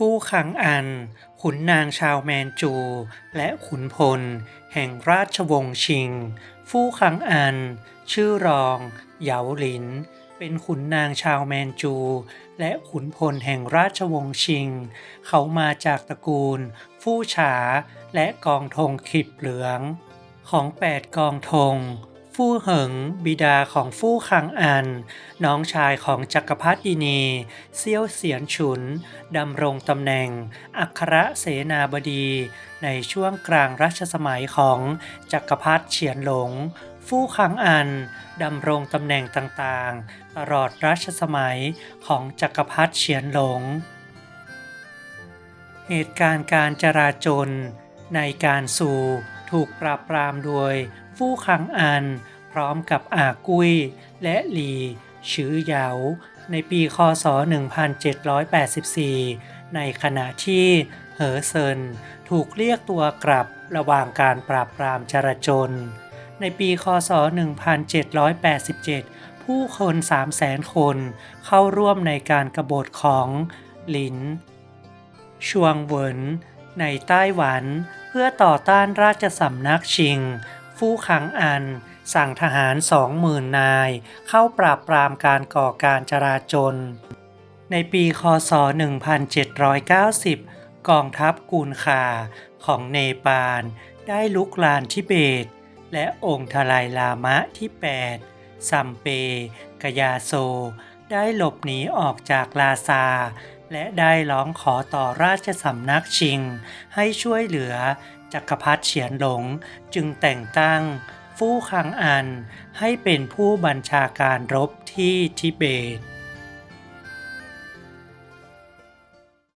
ฟู่คังอัน ขุนนางชาวแมนจู และขุนพล แห่งราชวงศ์ชิง ฟู่คังอัน ชื่อรอง เหยาหลิน เป็นขุนนางชาวแมนจู และขุนพลแห่งราชวงศ์ชิง เขามาจากตระกูล ฟู่ฉา และกองธงขิบเหลือง ของแปดกองธง ฟู่เหิง บิดาของฟู่คังอัน น้องชายของจักรพรรดินีเซี่ยวเสียนฉุนดำรงตำแหน่ง อัครเสนาบดี ในช่วงกลางรัชสมัยของจักรพรรดิเฉียนหลง ฟู่คังอันดำรงตำแหน่งต่างๆ ตลอดรัชสมัยของจักรพรรดิเฉียนหลง เหตุการณ์การจราจนในการสู่ถูกปราบปรามโดยฟู่คังอัน ร้อมกับอากุยและหลีชือเหยาในปีคศ 1784 ในขณะที่เหอเซินถูกเรียกตัวกลับระหว่างการปราบปรามจราจน ในปีคศ 1787 ผู้คน300,000 คนเข้าร่วมในการกรบฏของหลิน ชวงเหวินในไต้หวันเพื่อต่อต้านราชสำนักชิง ฟู่คังอัน สั่งทหาร20,000นาย เข้าปราบปรามการก่อการจราจน ในปีคศ 1790 กองทัพกูนคาของเนปาลได้ลุกลานทิเบต และองค์ทลายลามะที่8ซัมเปกยาโซ ได้หลบหนีออกจากลาซา และได้ร้องขอต่อราชสำนักชิง ให้ช่วยเหลือจักรพรรดิเฉียนหลงจึงแต่งตั้ง ฟู่คังอันให้เป็นผู้บัญชาการรบที่ทิเบต